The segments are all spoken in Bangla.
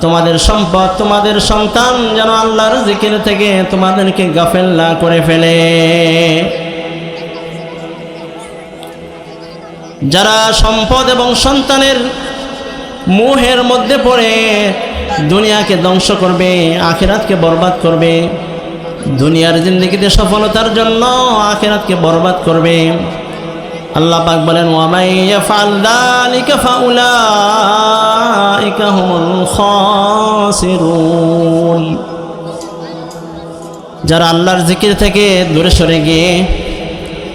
তোমাদের সম্পদ, তোমাদের সন্তান যেন আল্লাহর জিকির থেকে তোমাদেরকে গাফেল না করে ফেলে। যারা সম্পদ এবং সন্তানের মোহের মধ্যে পড়ে, দুনিয়াকে ধ্বংস করবে, আখিরাতকে বরবাদ করবে দুনিয়ার জিন্দগিতে সফলতার জন্য আখিরাতকে বরবাদ করবে। আল্লাহ পাক বলেন যারা আল্লাহর জিকির থেকে দূরে সরে গিয়ে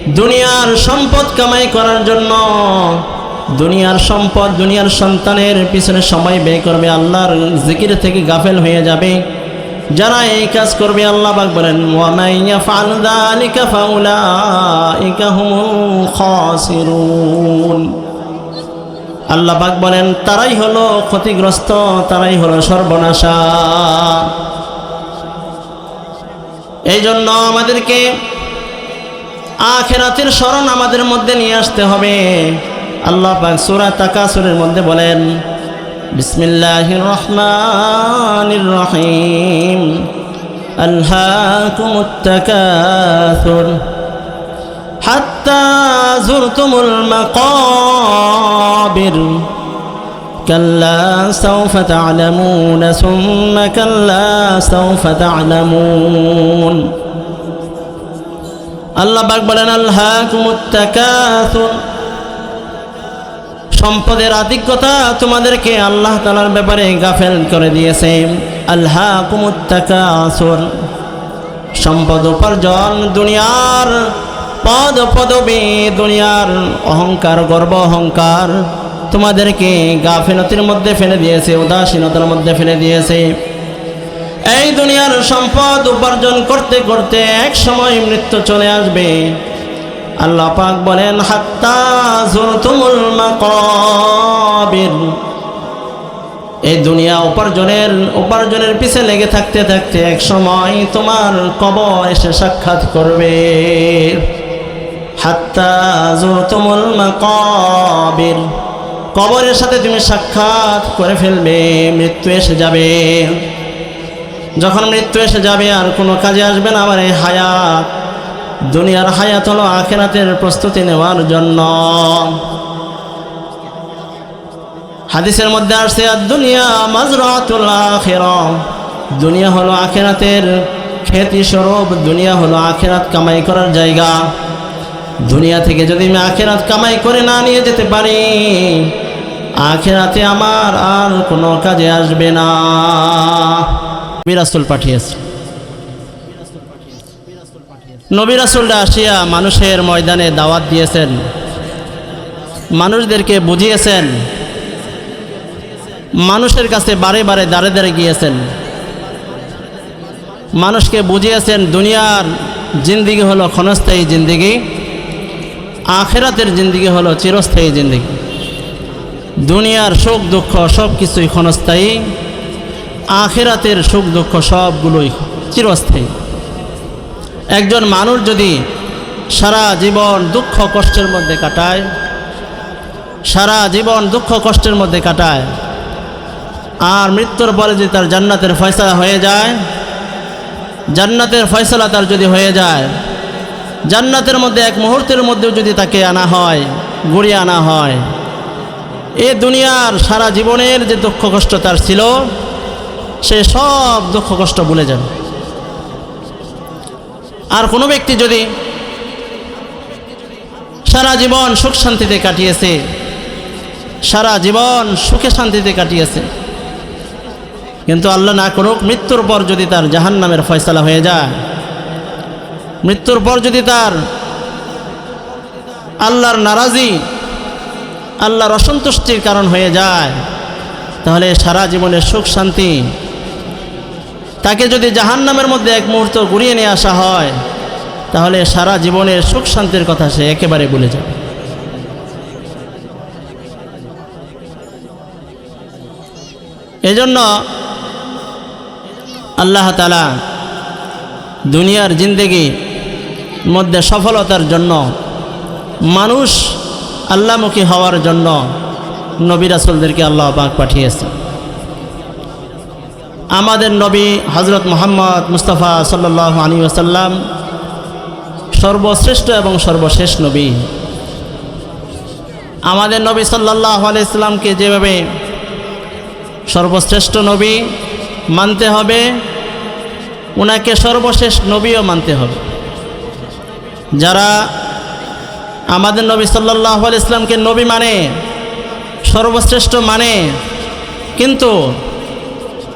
দুনিয়ার সম্পদ কামাই করার জন্য দুনিয়ার সম্পদ, দুনিয়ার সন্তানের পিছনে সময় ব্যয় করবে, আল্লাহর জিকির থেকে গাফেল হয়ে যাবে। যারা এই কাজ করবে, আল্লাহ পাক বলেন আল্লাহ পাক বলেন, তারাই হলো ক্ষতিগ্রস্ত, তারাই হলো সর্বনাশা। এই জন্য আমাদেরকে আখেরাতের স্মরণ আমাদের মধ্যে নিয়ে আসতে হবে। আল্লাহ পাক সূরা তাকাসুরের মধ্যে বলেন بسم الله الرحمن الرحيم ألهاكم التكاثر حتى زرتم المقابر كلا سوف تعلمون ثم كلا سوف تعلمون الله أكبر ألهاكم التكاثر সম্পদের আধিক্যতা তোমাদেরকে আল্লাহ তালার ব্যাপারে গাফেল করে দিয়েছে। আল্লাহ কুমুত্তাকাসুর সম্পদ উপার্জন দুনিয়ার, পদ পদবী দুনিয়ার, অহংকার, গর্ব অহংকার তোমাদেরকে গাফিলতির মধ্যে ফেলে দিয়েছে, উদাসীনতার মধ্যে ফেলে দিয়েছে। এই দুনিয়ার সম্পদ উপার্জন করতে করতে এক সময় মৃত্যু চলে আসবে। আল্লাহ পাক বলেন এই দুনিয়া উপার্জনের উপার্জনের পিছে লেগে থাকতে থাকতে এক সময় তোমার কবর এসে সাক্ষাৎ করবে। কবরের সাথে তুমি সাক্ষাৎ করে ফেলবে, মৃত্যু এসে যাবে। যখন মৃত্যু এসে যাবে, আর কোনো কাজে আসবে না, আমার এই হায়াত। দুনিয়ার হায়াত হলো আখেরাতের প্রস্তুতি নেওয়ার জন্য। হাদিসের মধ্যে আসছে দুনিয়া মাজরাতুল আখিরা। দুনিয়া হলো আখেরাতের খ্যাতি স্বরূপ দুনিয়া হলো আখেরাত কামাই করার জায়গা। দুনিয়া থেকে যদি আমি আখেরাত কামাই করে না নিয়ে যেতে পারি, আখেরাতে আমার আর কোনো কাজে আসবে না। বিরাসুল পাঠিয়েছে। নবী রাসুলরা আসিয়া মানুষের ময়দানে দাওয়াত দিয়েছেন। মানুষদেরকে বুঝিয়েছেন। মানুষের কাছে বারে বারে দাঁড়ে দাঁড়ে গিয়েছেন। মানুষকে বুঝিয়েছেন, দুনিয়ার জিন্দিগি হলো ক্ষণস্থায়ী জিন্দিগি, আখেরাতের জিন্দিগি হলো চিরস্থায়ী জিন্দিগি। দুনিয়ার সুখ দুঃখ সব কিছুই ক্ষণস্থায়ী, আখেরাতের সুখ দুঃখ সবগুলোই চিরস্থায়ী। একজন মানুষ যদি সারা জীবন দুঃখ কষ্টের মধ্যে কাটায়, সারা জীবন দুঃখ কষ্টের মধ্যে কাটায়, আর মৃত্যুর পরে যদি তার জান্নাতের ফয়সলা হয়ে যায়, জান্নাতের ফয়সলা তার যদি হয়ে যায়, জান্নাতের মধ্যে এক মুহূর্তের মধ্যেও যদি তাকে আনা হয়, গুড়িয়ে আনা হয়, এ দুনিয়ার সারা জীবনের যে দুঃখ কষ্ট তার ছিল, সে সব দুঃখ কষ্ট ভুলে যাবে। আর কোনো ব্যক্তি যদি সারা জীবন সুখ শান্তিতে কাটিয়েছে, সারা জীবন সুখে শান্তিতে কাটিয়েছে, কিন্তু আল্লাহ না করুক, মৃত্যুর পর যদি তার জাহান নামের ফয়সলা হয়ে যায়, মৃত্যুর পর যদি তার আল্লাহর নারাজি, আল্লাহর অসন্তুষ্টির কারণ হয়ে যায়, তাহলে সারা জীবনের সুখ শান্তি তাকে যদি জাহান নামের মধ্যে এক মুহূর্ত ঘুরিয়ে নিয়ে আসা হয়, তাহলে সারা জীবনের সুখ শান্তির কথা সে একেবারে ভুলে যাবে। এজন্য আল্লাহ তালা দুনিয়ার জিন্দেগি মধ্যে সফলতার জন্য, মানুষ আল্লাহমুখী হওয়ার জন্য নবী রাসুলদেরকে আল্লাহ পাক পাঠিয়েছে আমাদের নবী হজরত মোহাম্মদ মুস্তাফা সাল্লাহ আলী আসাল্লাম সর্বশ্রেষ্ঠ এবং সর্বশেষ নবী। আমাদের নবী সাল্লাহ আলাইসাল্লামকে যেভাবে সর্বশ্রেষ্ঠ নবী মানতে হবে ওনাকে সর্বশেষ নবীও মানতে হবে। যারা আমাদের নবী সাল্লাহ ইসলামকে নবী মানে সর্বশ্রেষ্ঠ মানে কিন্তু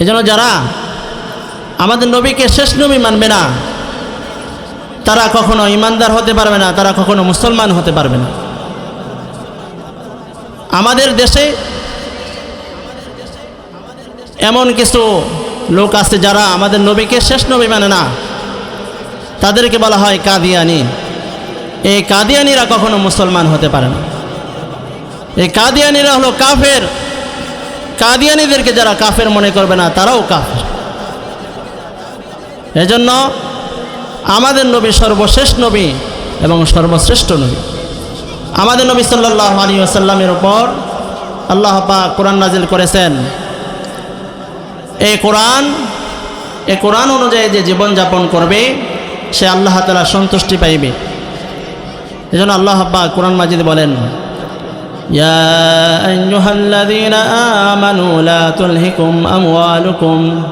এই জন্য যারা আমাদের নবীকে শেষ নবী মানবে না, তারা কখনো ইমানদার হতে পারবে না, তারা কখনো মুসলমান হতে পারবে না। আমাদের দেশে এমন কিছু লোক আছে যারা আমাদের নবীকে শেষ নবী মানে না। তাদেরকে বলা হয় কাদিয়ানি। এই কাদিয়ানিরা কখনো মুসলমান হতে পারে না। এই কাদিয়ানিরা হলো কাফের। কাদিয়ানিদেরকে যারা কাফের মনে করবে না, তারাও কাফের। এজন্য আমাদের নবী সর্বশেষ নবী এবং সর্বশ্রেষ্ঠ নবী। আমাদের নবী সাল্লাহ আলী আসাল্লামের ওপর আল্লাহ পাক কোরআন নাজিল করেছেন এই কোরআন এই কোরআন অনুযায়ী যে জীবনযাপন করবে, সে আল্লাহ তালা সন্তুষ্টি পাইবে। এজন্য আল্লাহ পাক কোরআন মাজিদ বলেন يا أيها الذين آمنوا لا تلهكم أموالكم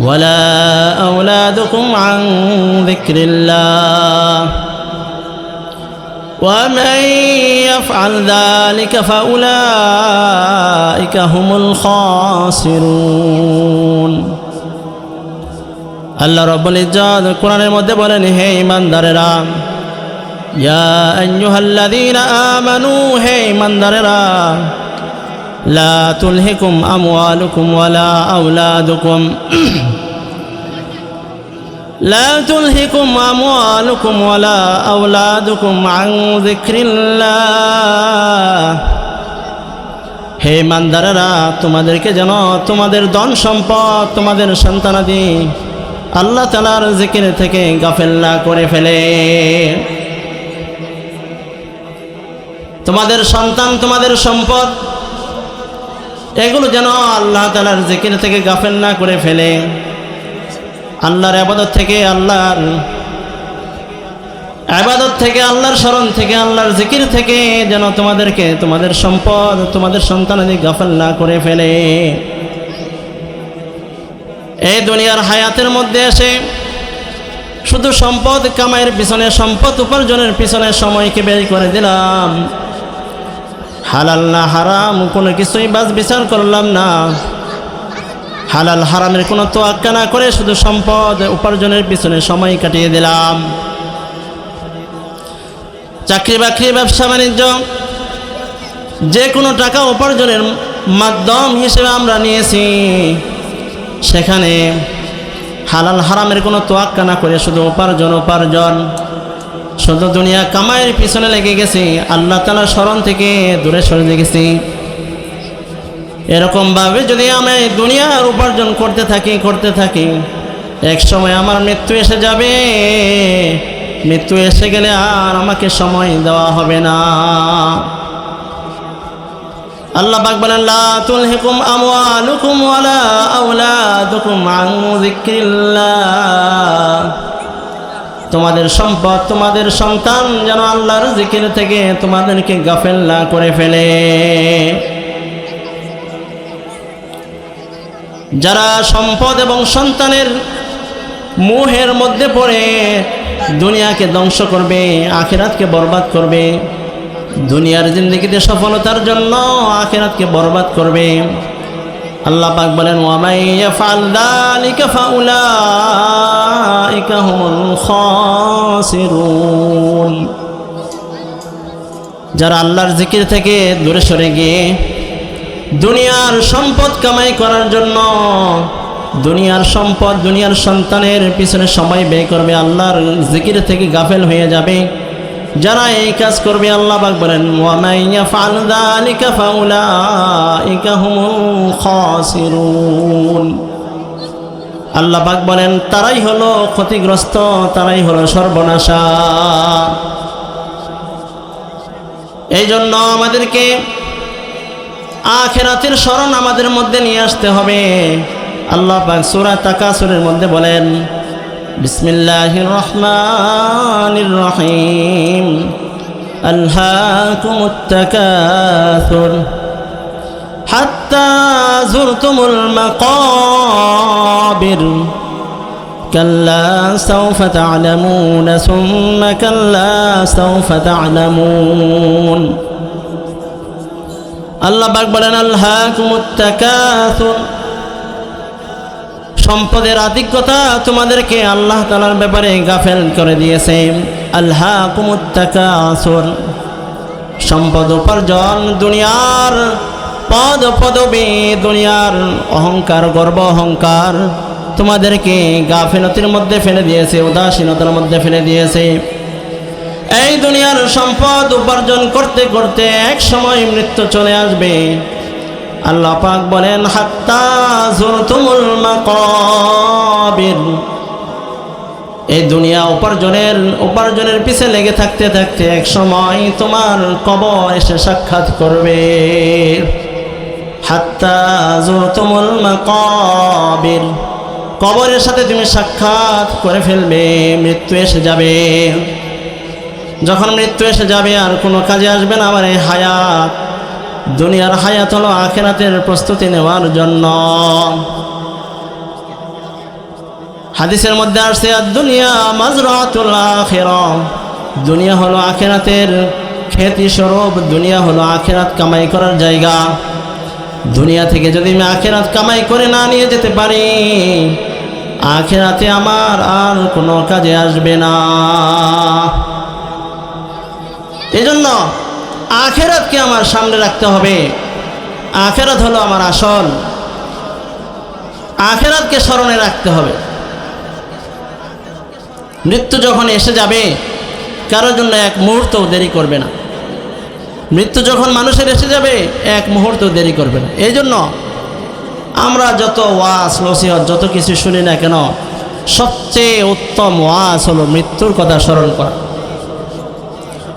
ولا أولادكم عن ذكر الله ومن يفعل ذلك فأولئك هم الخاسرون আল্লাহ রব্বুল ইজ্জত কোরআনের মধ্যে বলেন হে ইমানদারেরা ইয়া আইয়ুহাল্লাযীনা আমানু হে ইমানদারেরা লা তুলহিকুম আমওয়ালুকুম ওয়ালা আওলাদুকুম لا تلهكم أموالكم ولا أولادكم عن ذكر الله হে মান্দারেরা তোমাদেরকে যেন তোমাদের ধন সম্পদ তোমাদের সন্তানাদি আল্লাহ তালার জিকির থেকে গাফেল না করে ফেলে তোমাদের সন্তান, তোমাদের সম্পদ। এগুলো যেন আল্লাহ তালার জিকির থেকে গাফেল না করে ফেলে। আল্লাহর আবাদত থেকে আল্লাহর আবাদত থেকে, আল্লাহর স্মরণ থেকে, আল্লাহর জিকির থেকে যেন তোমাদেরকে, তোমাদের সম্পদ, তোমাদের সন্তান সন্তানাদি গাফেল না করে ফেলে। এই দুনিয়ার হায়াতের মধ্যে এসে শুধু সম্পদ কামাইয়ের পিছনে, সম্পদ উপার্জনের পিছনে সময়কে বের করে দিলাম। হালাল না হারাম, কোনো কিছুই বাস বিচার করলাম না। হালাল হারামের কোনো তোয়াক্কা না করে শুধু সম্পদ উপার্জনের পিছনে সময় কাটিয়ে দিলাম। চাকরি বাকরি, ব্যবসা বাণিজ্য, যে কোনো টাকা উপার্জনের মাধ্যম হিসেবে আমরা নিয়েছি। সেখানে হালাল হারামের কোনো তোয়াক্কা না করে শুধু উপার্জন উপার্জন। শুধু দুনিয়া কামাইয়ের পিছনে লেগে গেছি, আল্লাহ তালার স্মরণ থেকে দূরে সরে গেছি। এরকমভাবে যদি আমি দুনিয়ার উপার্জন করতে থাকি করতে থাকি, এক সময় আমার মৃত্যু এসে যাবে। মৃত্যু এসে গেলে আর আমাকে সময় দেওয়া হবে না। আল্লাহ পাক বলেন, লা তুলহিকুম আমওয়ালুকুম ওয়ালা আওলাদুকুম তোমাদের সম্পদ, তোমাদের সন্তান যেন আল্লাহর জিকির থেকে তোমাদেরকে গাফেল না করে ফেলে। যারা সম্পদ এবং সন্তানের মোহের মধ্যে পড়ে, দুনিয়াকে ধ্বংস করবে, আখেরাতকে বরবাদ করবে, দুনিয়ার জিন্দগিতে সফলতার জন্য আখেরাতকে বরবাদ করবে। আল্লাহ পাক বলেন ওয়ামাই ইয়াফআল যালিকা যারা আল্লাহর জিকির থেকে দূরে সরে গিয়ে দুনিয়ার সম্পদ কামাই করার জন্য দুনিয়ার সম্পদ, দুনিয়ার সন্তানের পিছনে সময় ব্যয় করবে, আল্লাহর জিকির থেকে গাফেল হয়ে যাবে। যারা এই কাজ করবে, আল্লাহ বলেন ওয়ামাইয়া আল্লাহ পাক বলেন, তারাই হলো ক্ষতিগ্রস্ত, তারাই হলো সর্বনাশা। এই জন্য আমাদেরকে আখেরাতের স্মরণ আমাদের মধ্যে নিয়ে আসতে হবে। আল্লাহ পাক সূরা তাকাসুরের মধ্যে বলেন বিসমিল্লাহির রহমানির রহিম আলহাকুমুত তাকাসুর হাত্তা যুরতুমুল মাকাবির كلا سوف تعلمون ثم كلا سوف تعلمون আল্লাহ পাক বলেন আল্লাহ কুমুত্তাকাসুর সম্পদের আধিক্যতা তোমাদেরকে আল্লাহ তালার ব্যাপারে গাফেল করে দিয়েছে। আল্লাহ কুমুত্তাকাসুর সম্পদ উপার্জন দুনিয়ার, পদ পদবী দুনিয়ার, অহংকার, গর্ব অহংকার তোমাদেরকে গাফিলতির মধ্যে ফেলে দিয়েছে, উদাসীনতার মধ্যে ফেলে দিয়েছে। এই দুনিয়ার সম্পদ উপার্জন করতে করতে এক সময় মৃত্যু চলে আসবে। আল্লাহ পাক বলেন, হাত্তা জুরতুমুল মাকাবির। এই দুনিয়া উপার্জনের উপার্জনের পিছে লেগে থাকতে থাকতে এক সময় তোমার কবর এসে সাক্ষাৎ করবে। হাত্তা জুরতুমুল মাকাবির। কবরের সাথে তুমি সাক্ষাৎ করে ফেলবে, মৃত্যু এসে যাবে। যখন মৃত্যু এসে যাবে, আর কোনো কাজে আসবে না, আমার এই হায়াত। দুনিয়ার হায়াত হলো আখেরাতের প্রস্তুতি নেওয়ার জন্য। হাদিসের মধ্যে আসছে দুনিয়া মাজরাতুল আখেরা। দুনিয়া হলো আখেরাতের খ্যাতি স্বরূপ দুনিয়া হলো আখেরাত কামাই করার জায়গা। দুনিয়া থেকে যদি আমি আখেরাত কামাই করে না নিয়ে যেতে পারি, আখেরাতে আমার আর কোনো কাজে আসবে না। এজন্য আখেরাতকে আমার সামনে রাখতে হবে। আখেরাত হলো আমার আসল। আখেরাতকে স্মরণে রাখতে হবে। মৃত্যু যখন এসে যাবে, কারোর জন্য এক মুহূর্ত দেরি করবে না। মৃত্যু যখন মানুষের এসে যাবে, এক মুহূর্ত দেরি করবে না। এই জন্য আমরা যত ওয়াজ নসিহত, যত কিছু শুনি না কেন, সবচেয়ে উত্তম ওয়াজ হলো মৃত্যুর কথা স্মরণ করা।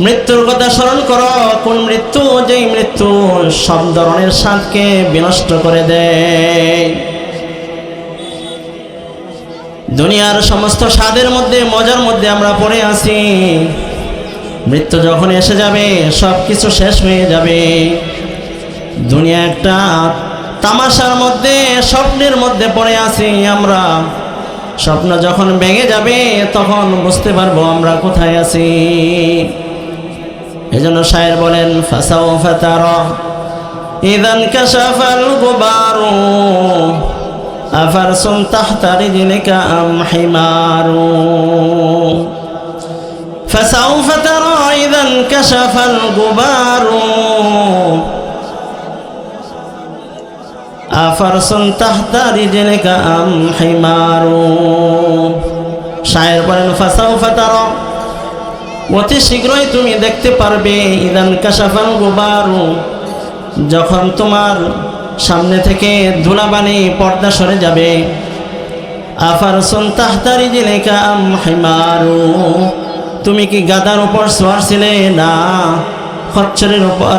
মৃত্যুর কথা স্মরণ করো, কোন মৃত্যু? যেই মৃত্যু সব ধরনের স্বাদকে বিনষ্ট করে দেয়। দুনিয়ার সমস্ত স্বাদের মধ্যে, মজার মধ্যে আমরা পড়ে আছি। মৃত্যু যখন এসে যাবে সব কিছু শেষ হয়ে যাবে। দুনিয়া একটা তামাশার মধ্যে, স্বপ্নের মধ্যে পড়ে আছি আমরা। স্বপ্ন যখন ভেঙে যাবে, তখন বুঝতে পারব আমরা কোথায় আছি। এজন্য শায়ের বলেন ফাসাও ফাতার ইদান কাশাফাল গুবারু আফারসুন তাহতা রিজলিকা আম হিমারু? ফাসাও ফাতার ইদান কাশাফাল গুবারু আফারসুন তাহতা রিজলিকা আম হিমারু? শায়ের বলেন ফাসাও ফাতার অতি শীঘ্রই তুমি দেখতে পারবে, ইদান কাশাফাল গুবারু। যখন তোমার সামনে থেকে ধুলাবানি পর্দা সরে যাবে, আফারসুন তাহতা রিজলিকা আম হিমারু। তুমি কি গাদার উপর সোয়ার ছিলে? না। খচ্চরের উপর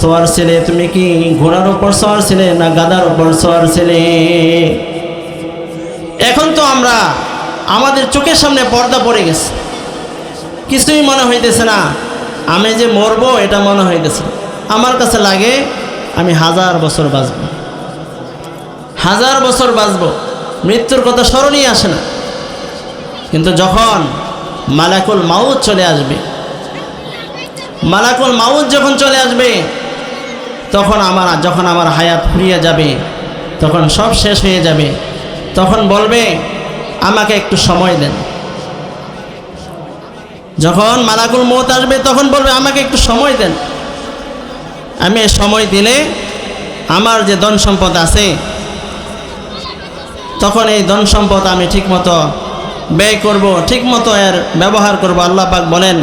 সোয়ার ছিলে। তুমি কি ঘোড়ার উপর সোয়ার ছিলে? না, গাদার উপর সোয়ার ছিলে। এখন তো আমরা আমাদের চোখের সামনে পর্দা পড়ে গেছে। কিছুই মনে হইতেছে না। আমি যে মরবো, এটা মনে হইতেছে আমার কাছে লাগে, আমি হাজার বছর বাঁচব। হাজার বছর বাঁচব। মৃত্যুর কথা স্মরণই আসে না। কিন্তু যখন মালাকুল মাউত চলে আসবে, মালাকুল মাউত যখন চলে আসবে, তখন আমার, যখন আমার হায়াত ফুরিয়ে যাবে, তখন সব শেষ হয়ে যাবে। তখন বলবে, আমাকে একটু সময় দেন। যখন মালাকুল মত আসবে তখন বলবে আমাকে একটু সময় দেন আমি এই সময় দিলে আমার যে ধন সম্পদ আছে তখন এই ধন সম্পদ আমি ঠিকমতো ব্যয় করব ঠিকমতো এর ব্যবহার করব আল্লাহ পাক বলেন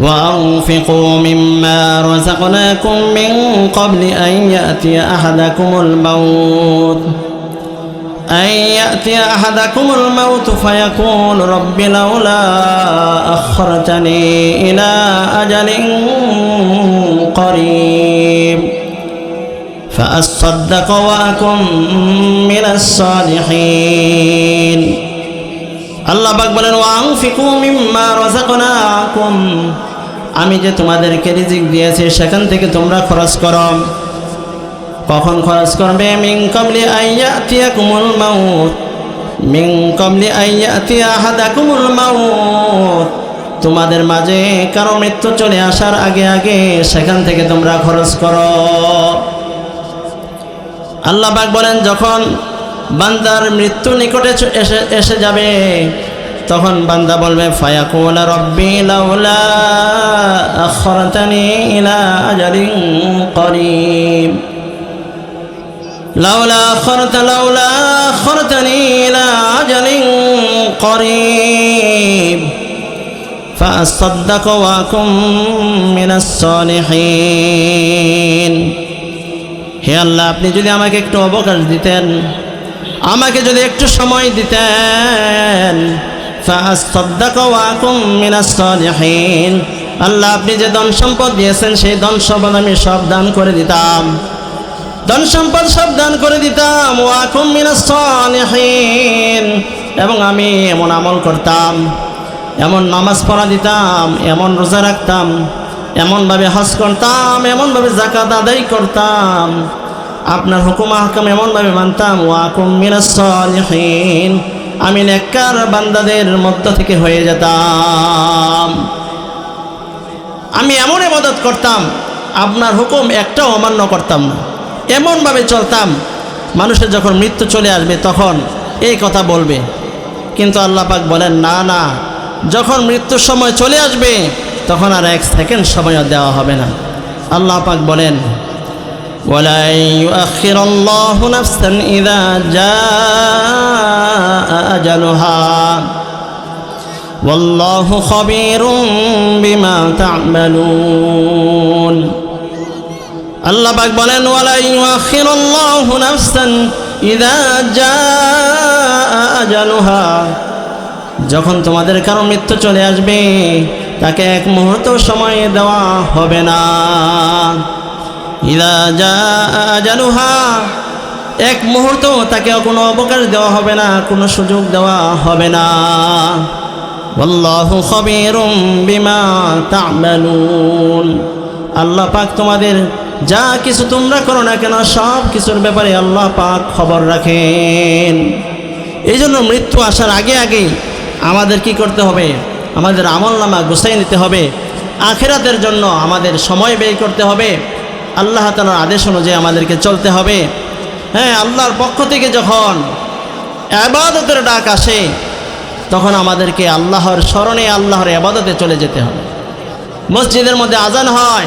وأنفقوا مما رزقناكم من قبل أن يأتي أحدكم الموت أن يأتي أحدكم الموت فيقول رب لولا أخرتني إلى أجل قريب فأصدق وأكن من الصالحين আল্লাহ পাক বলেন ওয়াংফিকু মিম্মা রাযাকনাকুম আমি যে তোমাদেরকে রিজিক দিয়েছি সেখান থেকে তোমরা খরচ করো কখন খরচ করবে? মিন কাবলি আইয়াতিয়াকুমুল মাউত। আইয়া কাবলি আইয়াতিয়া আহাদাকুমুল মাউত। তোমাদের মাঝে কারও মৃত্যু চলে আসার আগে আগে সেখান থেকে তোমরা খরচ করো। আল্লাহ পাক বলেন, যখন বান্দার মৃত্যু নিকটে এসে এসে যাবে, তখন বান্দা বলবে, ফায়াকুল রব্বি লাউলা আখরতানি ইলা আজালিন করিম। লাউলা আখরত লাউলা আখরতানি ইলা আজালিন করিম فأصدق وأكن من الصالحين হে আল্লাহ আপনি যদি আমাকে একটু অবকাশ দিতেন আমাকে যদি একটু সময় দিতেন فأصدق وأكن من الصالحين আল্লাহ আপনি যে ধন সম্পদ দিয়েছেন সেই ধন সম্পদ আমি সব দান করে দিতাম ধন সম্পদ সব দান করে দিতাম। এবং আমি এমন আমল করতাম, এমন নামাজ পড়া দিতাম, এমন রোজা রাখতাম, এমনভাবে হজ করতাম, এমনভাবে জাকাত আদায় করতাম। আপনার হুকুম আহকাম এমনভাবে মানতাম ওয়াকুম মিনাস সালিহিন। আমি নেককার বান্দাদের মধ্য থেকে হয়ে যেতাম। আমি এমন ইবাদত করতাম, আপনার হুকুম একটাও অমান্য করতাম না। এমনভাবে চলতাম মানুষের যখন মৃত্যু চলে আসবে তখন এই কথা বলবে কিন্তু আল্লাহ পাক বলেন না না যখন মৃত্যুর সময় চলে আসবে তখন আর এক সেকেন্ড সময়ও দেওয়া হবে না আল্লাহ পাক বলেন ولن يؤخر الله نفسا إذا جاء أجلها والله خبير بما تعملون আল্লাহ পাক বলেন, ওয়ালা ইউআখিরুল্লাহু নাফসান ইযা জাআ আজালুহা। যখন তোমাদের কারও মৃত্যু চলে আসবে, তাকে এক মুহূর্ত সময় দেওয়া হবে না। ইদা জাআ আজালুহা, এক মুহূর্ত তাকে কোনো অবকাশ দেওয়া হবে না, কোনো সুযোগ দেওয়া হবে না। আল্লাহু খবীরুম বিমা তা'মালুন। আল্লাহ পাক তোমাদের যা কিছু তোমরা করো না কেন, সব কিছুর ব্যাপারে আল্লাহ পাক খবর রাখেন। এই জন্য মৃত্যু আসার আগে আগে আমাদের কি করতে হবে? আমাদের আমল নামা গুছাই নিতে হবে। আখেরাতের জন্য আমাদের সময় ব্যয় করতে হবে। আল্লাহ তালার আদেশ অনুযায়ী আমাদেরকে চলতে হবে। হ্যাঁ আল্লাহর পক্ষ থেকে যখন আবাদতের ডাক আসে, তখন আমাদেরকে আল্লাহর স্মরণে আল্লাহর আবাদতে চলে যেতে হবে। মসজিদের মধ্যে আজান হয়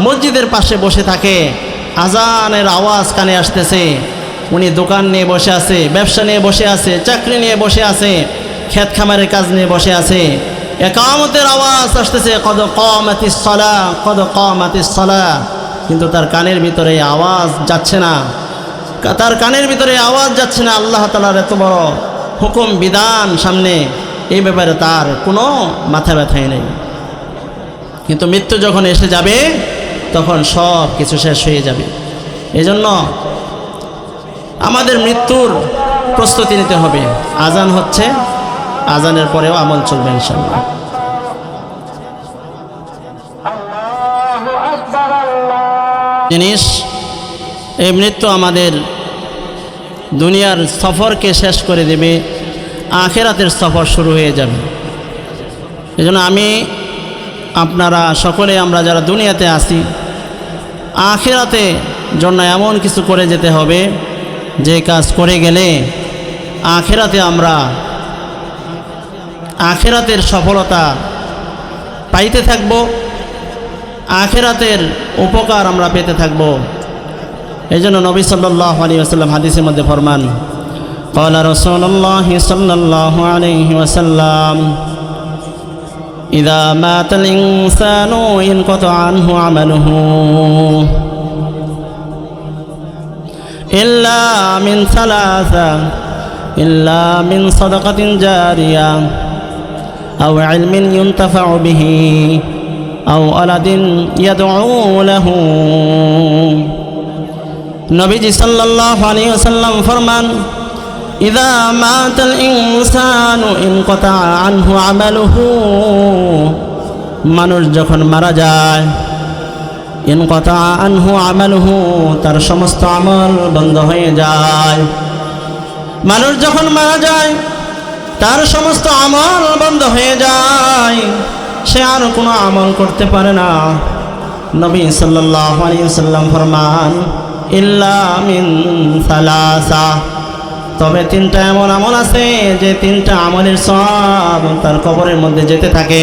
মসজিদের পাশে বসে থাকে। আজানের আওয়াজ কানে আসতেছে। উনি দোকান নিয়ে বসে আছে, ব্যবসা নিয়ে বসে আছে, চাকরি নিয়ে বসে আছে ক্ষেত খামারের কাজ নিয়ে বসে আছে। একামতের আওয়াজ আসতেছে, কদ কমাতিস সলা, কদ কমাতিস সলা। কিন্তু তার কানের ভিতরে আওয়াজ যাচ্ছে না। তার কানের ভিতরে আওয়াজ যাচ্ছে না, আল্লাহ তালার এত বড় হুকুম, বিধান সামনে। এই ব্যাপারে তার কোনো মাথা ব্যথাই নেই। কিন্তু মৃত্যু যখন এসে যাবে তখন সব কিছু শেষ হয়ে যাবে। এজন্য আমাদের মৃত্যুর প্রস্তুতি নিতে হবে। আজান হচ্ছে আজানের পরেও আমল চলবে ইনশাল্লাহ জিনিস এই মৃত্যু আমাদের দুনিয়ার সফরকে শেষ করে দেবে আখেরাতের সফর শুরু হয়ে যাবে। এজন্য আমি আপনারা সকলে আমরা যারা দুনিয়াতে আসি আখেরাতে জন্য এমন কিছু করে যেতে হবে, যে কাজ করে গেলে আখেরাতে আমরা আখেরাতের সফলতা পাইতে থাকব, আখেরাতের উপকার আমরা পেতে থাকব। এই জন্য নবী সাল্লাহ আলী আসাল্লাম হাদিসের মধ্যে ফরমান কলা রসল্লাহ সাল্লাহ ওসাল্লাম إذا مات الإنسان انقطع عنه عمله إلا من ثلاثة إلا من صدقة جارية أو علم ينتفع به أو ولد يدعو له নবীজি সাল্লাল্লাহু আলাইহি ওয়াসাল্লাম ফরমান ইদা মাতাল ইনসানু ইনকাতা আনহু আমালুহু মানুষ যখন মারা যায় ইনকাতা আনহু আমালুহু তার সমস্ত আমল বন্ধ হয়ে যায়। মানুষ যখন মারা যায়, তার সমস্ত আমল বন্ধ হয়ে যায়। সে আর কোনো আমল করতে পারে না। নবী সাল্লাল্লাহু আলাইহি ওয়াসাল্লাম ফরমান, ইল্লা মিন সালাসা তবে তিনটা এমন আমল আছে যে তিনটা আমলের সব তার কবরের মধ্যে যেতে থাকে।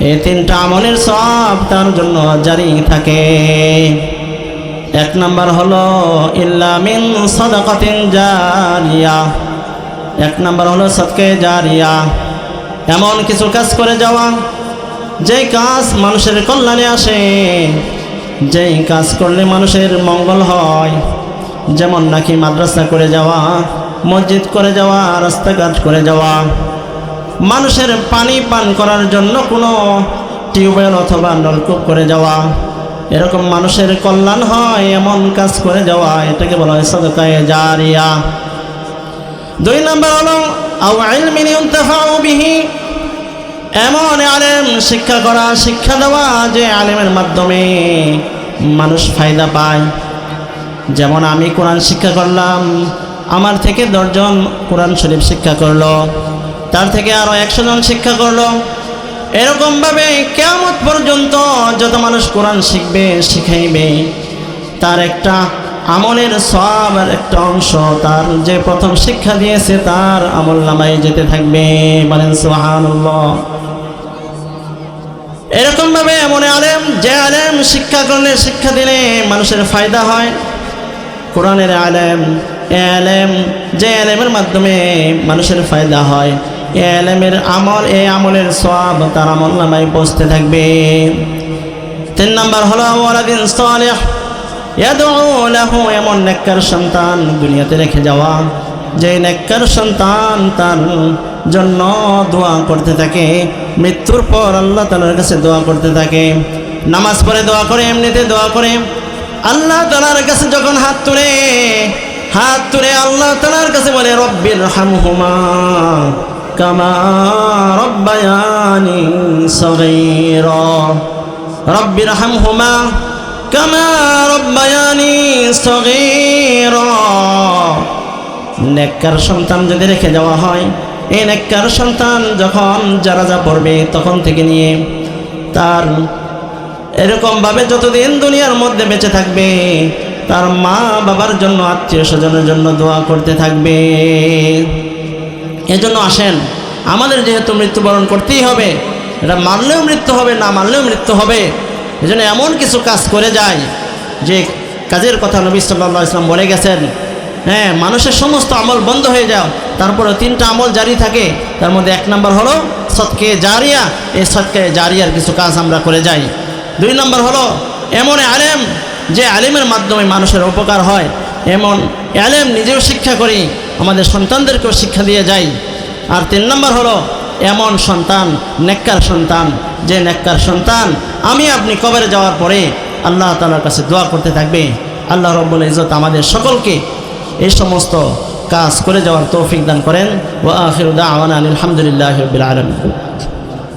এই তিনটা আমলের সব তার জন্য জারি থাকে। এক নম্বর হলো, ইল্লা মিন সাদাকাতিন জারিয়া। এক নম্বর হলো, সদকে জারিয়া। এমন কিছু কাজ করে যাওয়া, যেই কাজ মানুষের কল্যাণে আসে, যেই কাজ করলে মানুষের মঙ্গল হয়। যেমন নাকি মাদ্রাসা করে যাওয়া, মসজিদ করে যাওয়া, রাস্তাঘাট করে যাওয়া। মানুষের পানি পান করার জন্য কোনো টিউবওয়েল অথবা নলকূপ করে যাওয়া। এরকম মানুষের কল্যাণ হয়, এমন কাজ করে যাওয়া। এটাকে বলা হয় সদকায়ে জারিয়া। দুই নম্বর হলো ইলমিন ইউনতাফাউ বিহি। এমন আলেম শিক্ষা করা, শিক্ষা দেওয়া যে আলেমের মাধ্যমে মানুষ ফায়দা পায়। যেমন আমি কোরআন শিক্ষা করলাম, আমার থেকে দশজন কোরআন শরীফ শিক্ষা করল, তার থেকে আরও একশো জন শিক্ষা করল। এরকমভাবে কেমন পর্যন্ত যত মানুষ কোরআন শিখবে, শিখাইবে, তার একটা আমলের সব একটা অংশ, তার যে প্রথম শিক্ষা দিয়েছে, তার আমল নামায় যেতে থাকবে, বলেন এরকমভাবে এমন আলেম, যে আলেম শিক্ষা করলে, শিক্ষা দিলে মানুষের ফায়দা হয়। কোরআনের আলেম এলেম যে আলেমের মাধ্যমে মানুষের ফায়দা হয়। এ আলেমের আমল, এ আমলের সব তার আমল নামায় পৌঁছতে থাকবে। তিন নাম্বার হলো এমন নেককার সন্তান দুনিয়াতে রেখে যাওয়া। যে নেককার সন্তান তার জন্য দোয়া করতে থাকে, মৃত্যুর পর আল্লাহ তালার কাছে দোয়া করতে থাকে। নামাজ পড়ে দোয়া করে, এমনিতে দোয়া করে। আল্লাহ তালার কাছে যখন হাত তুলে হাত তুলে আল্লাহ তালার কাছে বলে, রব্বির হামহুমা কামা রব্বায়ানি সগীরা। রব্বির হামহুমা কামা রব্বায়ানি সগীরা। নেককার সন্তান যদি রেখে যাওয়া হয়, এই নেককার সন্তান যখন যারা যা পড়বে তখন থেকে নিয়ে তার এরকমভাবে যতদিন দুনিয়ার মধ্যে বেঁচে থাকবে, তার মা বাবার জন্য, আত্মীয় স্বজনের জন্য দোয়া করতে থাকবে। এজন্য আসেন, আমাদের যেহেতু মৃত্যুবরণ করতেই হবে, এটা মানলেও মৃত্যু হবে, না মানলেও মৃত্যু হবে, এজন্য এমন কিছু কাজ করে যায়, যে কাজের কথা নবী সাল্লাহ ইসলাম বলে গেছেন হ্যাঁ মানুষের সমস্ত আমল বন্ধ হয়ে যাও, তারপরে তিনটা আমল জারি থাকে, তার মধ্যে এক নম্বর হলো সৎকে জারিয়া, এই সৎকে জারিয়ার কিছু কাজ আমরা করে যাই। দুই নম্বর হলো, এমন আলেম যে আলেমের মাধ্যমে মানুষের উপকার হয়, এমন আলেম নিজেও শিক্ষা করি, আমাদের সন্তানদেরকেও শিক্ষা দিয়ে যাই। আর তিন নম্বর হলো, এমন সন্তান, নেককার সন্তান, যে নেককার সন্তান, আমি আপনি কবরে যাওয়ার পরে আল্লাহ তালার কাছে দোয়া করতে থাকবে। আল্লাহ রব্বুল ইজত আমাদের সকলকে এই সমস্ত কাজ করে যাওয়ার তৌফিক দান করেন। ও আখির দাওয়ানা আলহামদুলিল্লাহ রবিল আলম